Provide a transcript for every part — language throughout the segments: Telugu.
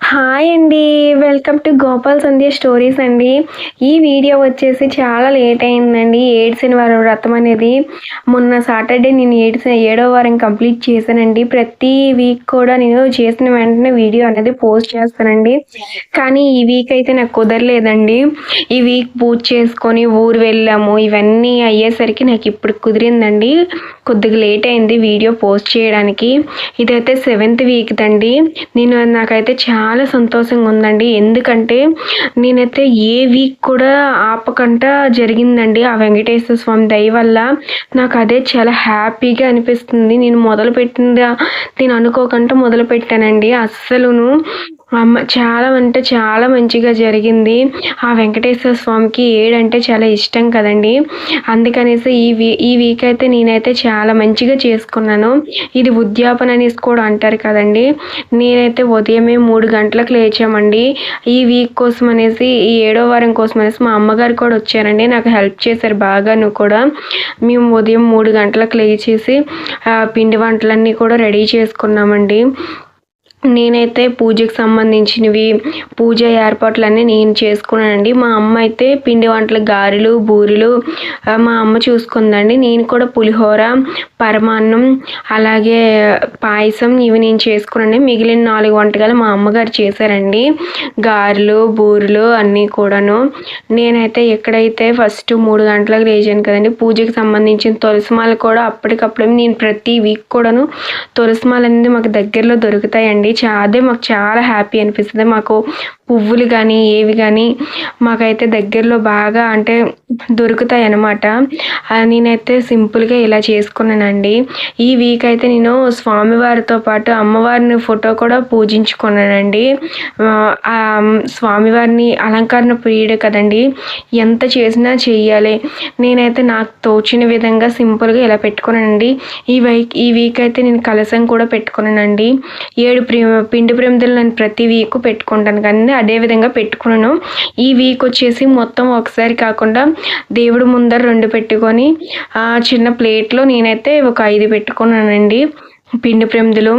హాయ్ అండి. Welcome to Gopal Sandhya stories అండి. ఈ వీడియో వచ్చేసి చాలా లేట్ అయిందండి. ఏడ్సిన వారం వ్రతం అనేది. మొన్న సాటర్డే నేను ఏడ్చిన ఏడో వారం కంప్లీట్ చేశానండి. ప్రతి వీక్ కూడా నేను చేసిన వెంటనే వీడియో అనేది పోస్ట్ చేస్తానండి. కానీ ఈ వీక్ అయితే నాకు కుదరలేదండి. ఈ వీక్ పూజ చేసుకొని ఊరు వెళ్ళాము. ఇవన్నీ అయ్యేసరికి నాకు ఇప్పుడు కుదిరిందండి. కొద్దిగా లేట్ అయింది వీడియో పోస్ట్ చేయడానికి. ఇదైతే సెవెంత్ వీక్ దండి. నేను నాకైతే చాలా చాలా సంతోషంగా ఉందండి ఎందుకంటే నేనైతే ఏ వీక్ కూడా ఆపకుండా జరిగిందండి ఆ వెంకటేశ్వర స్వామి దయ వల్ల. నాకు అదే చాలా హ్యాపీగా అనిపిస్తుంది. నేను మొదలు నేను అనుకోకుండా మొదలు పెట్టానండి అస్సలును అమ్మ చాలా అంటే చాలా మంచిగా జరిగింది. ఆ వెంకటేశ్వర స్వామికి ఏడంటే చాలా ఇష్టం కదండి. అందుకనేసి ఈ వీ ఈ వీక్ అయితే నేనైతే చాలా మంచిగా చేసుకున్నాను. ఇది ఉద్యాపన అనేసి కూడా అంటారు కదండి. నేనైతే ఉదయమే మూడు గంటలకు లేచామండి. ఈ వీక్ కోసం అనేసి ఈ ఏడో వారం కోసం అనేసి మా అమ్మగారు కూడా వచ్చారండి. నాకు హెల్ప్ చేశారు బాగాను కూడా. మేము ఉదయం మూడు గంటలకు లేచేసి పిండి వంటలన్నీ కూడా రెడీ చేసుకున్నామండి. నేనైతే పూజకు సంబంధించినవి పూజ ఏర్పాట్లన్నీ నేను చేసుకున్నానండి. మా అమ్మ అయితే పిండి వంటలు గారెలు బూరెలు మా అమ్మ చూసుకుందండి. నేను కూడా పులిహోర పరమాన్నం అలాగే పాయసం ఇవి నేను చేసుకున్నాను మిగిలిన నాలుగు వంటకాలు మా అమ్మగారు చేశారండి. గారెలు బూరెలు అన్నీ కూడాను. నేనైతే ఎక్కడైతే ఫస్ట్ మూడు గంటలకు లేచాను కదండి పూజకి సంబంధించిన తులసిమాలు కూడా అప్పటికప్పుడు నేను ప్రతి వీక్ కూడాను తులసిమాలు అనేది మాకు దగ్గరలో దొరుకుతాయండి. చా అదే మాకు చాలా హ్యాపీ అనిపిస్తుంది మాకు పువ్వులు కానీ ఏవి కానీ మాకైతే దగ్గరలో బాగా అంటే దొరుకుతాయి అన్నమాట నేనైతే సింపుల్గా ఇలా చేసుకున్నానండి. ఈ వీక్ అయితే నేను స్వామివారితో పాటు అమ్మవారిని ఫోటో కూడా పూజించుకున్నానండి. స్వామివారిని అలంకరణ ప్రియుడే కదండి. ఎంత చేసినా చెయ్యాలి. నేనైతే నాకు తోచిన విధంగా సింపుల్గా ఇలా పెట్టుకున్నానండి. ఈ వీక్ ఈ వీక్ అయితే నేను కలసం కూడా పెట్టుకున్నానండి. ఏడు ప్రి పిండి ప్రేమిదలు నేను ప్రతి వీక్ పెట్టుకుంటాను. కానీ అదే విధంగా పెట్టుకున్నాను. ఈ వీక్ వచ్చేసి మొత్తం ఒకసారి కాకుండా దేవుడు ముందర రెండు పెట్టుకొని ఆ చిన్న ప్లేట్లో నేనైతే ఒక ఐదు పెట్టుకున్నానండి. పిండి ప్రమిదలు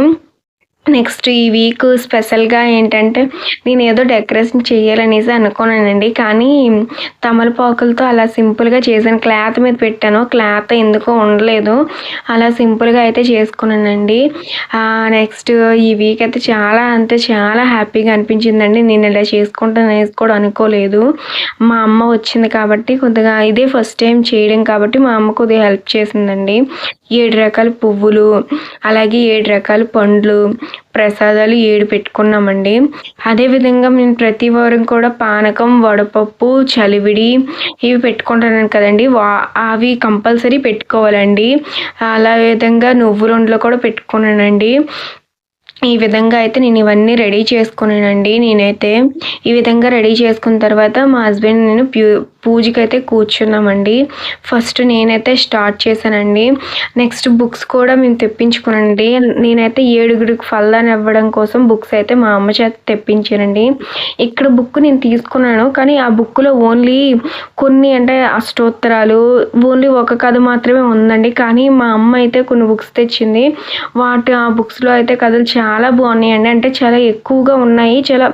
నెక్స్ట్ ఈ వీక్ స్పెషల్గా ఏంటంటే నేను ఏదో డెకరేషన్ చేయాలనేసి అనుకున్నానండి. కానీ తమలపాకులతో అలా సింపుల్గా చేశాను. క్లాత్ మీద పెట్టాను. క్లాత్ ఎందుకో ఉండలేదు. అలా సింపుల్గా అయితే చేసుకున్నానండి. నెక్స్ట్ ఈ వీక్ అయితే చాలా అంటే చాలా హ్యాపీగా అనిపించిందండి. నేను ఇలా చేసుకుంటాను కూడా అనుకోలేదు. మా అమ్మ వచ్చింది కాబట్టి కొద్దిగా ఇదే ఫస్ట్ టైం చేయడం కాబట్టి మా అమ్మ కొద్దిగా హెల్ప్ చేసిందండి. ఏడు రకాల పువ్వులు అలాగే ఏడు రకాల పండ్లు ప్రసాదాలు ఏడు పెట్టుకున్నామండి. అదేవిధంగా మేము ప్రతి వారం కూడా పానకం వడపప్పు చలివిడి ఇవి పెట్టుకుంటున్నాను కదండి. వా అవి కంపల్సరీ పెట్టుకోవాలండి. అలా విధంగా నువ్వులుండలు కూడా పెట్టుకున్నానండి. ఈ విధంగా అయితే నేను ఇవన్నీ రెడీ చేసుకున్నానండి. నేనైతే ఈ విధంగా రెడీ చేసుకున్న తర్వాత మా హస్బెండ్ నేను ప్యూ పూజకి అయితే కూర్చున్నామండి. ఫస్ట్ నేనైతే స్టార్ట్ చేశానండి. నెక్స్ట్ బుక్స్ కూడా మేము తెప్పించుకునండి నేనైతే ఏడుగురికి ఫల్దాన్ని ఇవ్వడం కోసం బుక్స్ అయితే మా అమ్మ చేత తెప్పించానండి. ఇక్కడ బుక్ నేను తీసుకున్నాను కానీ ఆ బుక్లో ఓన్లీ కొన్ని అంటే అష్టోత్తరాలు ఓన్లీ ఒక కథ మాత్రమే ఉందండి. కానీ మా అమ్మ అయితే కొన్ని బుక్స్ తెచ్చింది. వాటి ఆ బుక్స్లో అయితే కథలు చాలా బాగున్నాయండి. అంటే చాలా ఎక్కువగా ఉన్నాయి చాలా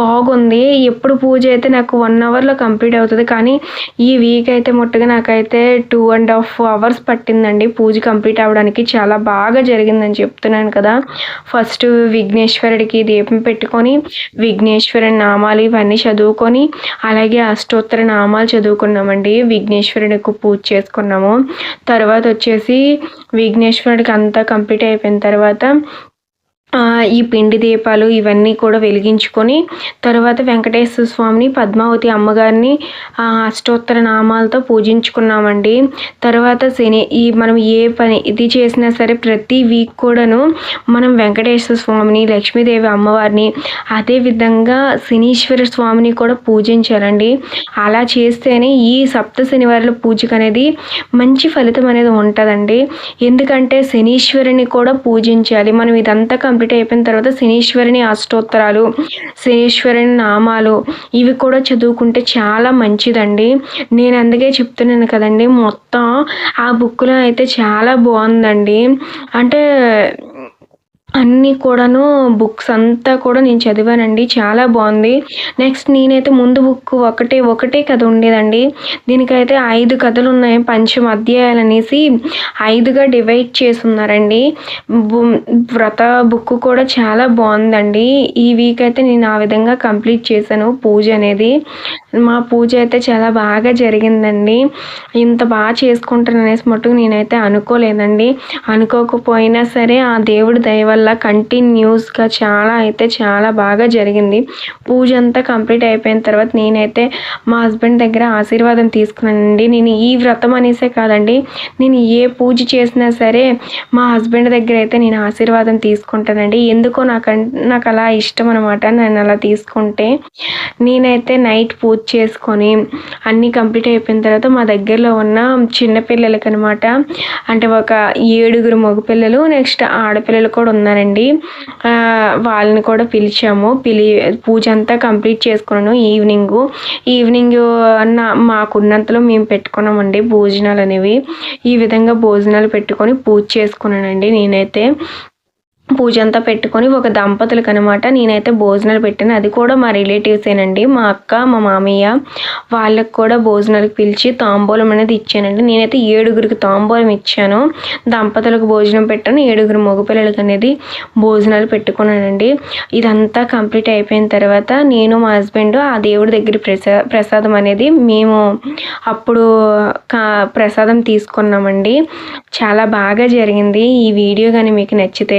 బాగుంది. ఎప్పుడు పూజ అయితే నాకు వన్ అవర్లో కంప్లీట్ అవుతుంది. కానీ కానీ ఈ వీక్ అయితే మొట్టగా నాకైతే టూ అండ్ హాఫ్ అవర్స్ పట్టిందండి. పూజ కంప్లీట్ అవ్వడానికి చాలా బాగా జరిగిందని చెప్తున్నాను కదా. ఫస్ట్ విఘ్నేశ్వరుడికి దీపం పెట్టుకొని విఘ్నేశ్వరుని నామాలు ఇవన్నీ చదువుకొని అలాగే అష్టోత్తర నామాలు చదువుకున్నామండి. విఘ్నేశ్వరుడికి పూజ చేసుకున్నాము. తర్వాత వచ్చేసి విఘ్నేశ్వరుడికి అంతా కంప్లీట్ అయిపోయిన తర్వాత ఈ పిండి దీపాలు ఇవన్నీ కూడా వెలిగించుకొని తర్వాత వెంకటేశ్వర స్వామిని పద్మావతి అమ్మగారిని అష్టోత్తర నామాలతో పూజించుకున్నామండి. తర్వాత శని ఈ మనం ఏ పని ఇది చేసినా సరే ప్రతి వీక్ కూడాను మనం వెంకటేశ్వర స్వామిని లక్ష్మీదేవి అమ్మవారిని అదే విధంగా శనీశ్వర స్వామిని కూడా పూజించాలండి. అలా చేస్తేనే ఈ సప్త శనివారాల పూజకు అనేది మంచి ఫలితం అనేది ఉంటుందండి. ఎందుకంటే శనీశ్వరుని కూడా పూజించాలి. మనం ఇదంతా కంప్లీట్ అయిపోయిన తర్వాత శనీశ్వరిని అష్టోత్తరాలు శనీశ్వరుని నామాలు ఇవి కూడా చదువుకుంటే చాలా మంచిదండి. నేను అందుకే చెప్తున్నాను కదండి మొత్తం ఆ బుక్లో అయితే చాలా బాగుందండి. అంటే అన్నీ కూడాను బుక్స్ అంతా కూడా నేను చదివానండి. చాలా బాగుంది. నెక్స్ట్ నేనైతే ముందు బుక్ ఒకటే ఒకటే కథ ఉండేదండి. దీనికైతే ఐదు కథలు ఉన్నాయి పంచమ అధ్యాయాలు అనేసి ఐదుగా డివైడ్ చేసి ఉన్నారండి బు- వ్రత బుక్ కూడా చాలా బాగుందండి. ఈ వీక్ అయితే నేను ఆ విధంగా కంప్లీట్ చేశాను పూజ అనేది. మా పూజ అయితే చాలా బాగా జరిగిందండి. ఇంత బాగా చేసుకుంటాను అనేసి మటుకు నేనైతే అనుకోలేదండి. అనుకోకపోయినా సరే ఆ దేవుడి దయవల్ల వల్ల కంటిన్యూస్గా చాలా అయితే చాలా బాగా జరిగింది. పూజ అంతా కంప్లీట్ అయిపోయిన తర్వాత నేనైతే మా హస్బెండ్ దగ్గర ఆశీర్వాదం తీసుకున్నానండి. నేను ఈ వ్రతం అనేసే కాదండి నేను ఏ పూజ చేసినా సరే మా హస్బెండ్ దగ్గర అయితే నేను ఆశీర్వాదం తీసుకుంటానండి. ఎందుకో నాకు నాకు అలా ఇష్టం అనమాట నేను అలా తీసుకుంటే. నేనైతే నైట్ పూజ చేసుకొని అన్నీ కంప్లీట్ అయిపోయిన తర్వాత మా దగ్గరలో ఉన్న చిన్నపిల్లలకి అనమాట అంటే ఒక ఏడుగురు మగపిల్లలు నెక్స్ట్ ఆడపిల్లలు కూడా ఉన్నారు. ఆ, వాళ్ళని కూడా పిలిచాము. పిలి పూజ అంతా కంప్లీట్ చేసుకున్నాను ఈవినింగ్. ఈవినింగ్ నా మాకున్నంతలో మేము పెట్టుకున్నామండి భోజనాలు అనేవి ఈ విధంగా భోజనాలు పెట్టుకొని పూజ చేసుకున్నానండి నేనైతే. పూజ అంతా పెట్టుకొని ఒక దంపతులకు అనమాట నేనైతే భోజనాలు పెట్టాను. అది కూడా మా రిలేటివ్సేనండి మా అక్క మా మామయ్య వాళ్ళకి కూడా భోజనాలకు పిలిచి తాంబూలం అనేది ఇచ్చానండి. నేనైతే ఏడుగురికి తాంబూలం ఇచ్చాను. దంపతులకు భోజనం పెట్టాను. ఏడుగురు మగపిల్లలకి అనేది భోజనాలు పెట్టుకున్నానండి. ఇదంతా కంప్లీట్ అయిపోయిన తర్వాత నేను మా హస్బెండ్ ఆ దేవుడి దగ్గర ప్రసా ప్రసాదం అనేది మేము అప్పుడు కా ప్రసాదం తీసుకున్నామండి. చాలా బాగా జరిగింది. ఈ వీడియో కానీ మీకు నచ్చితే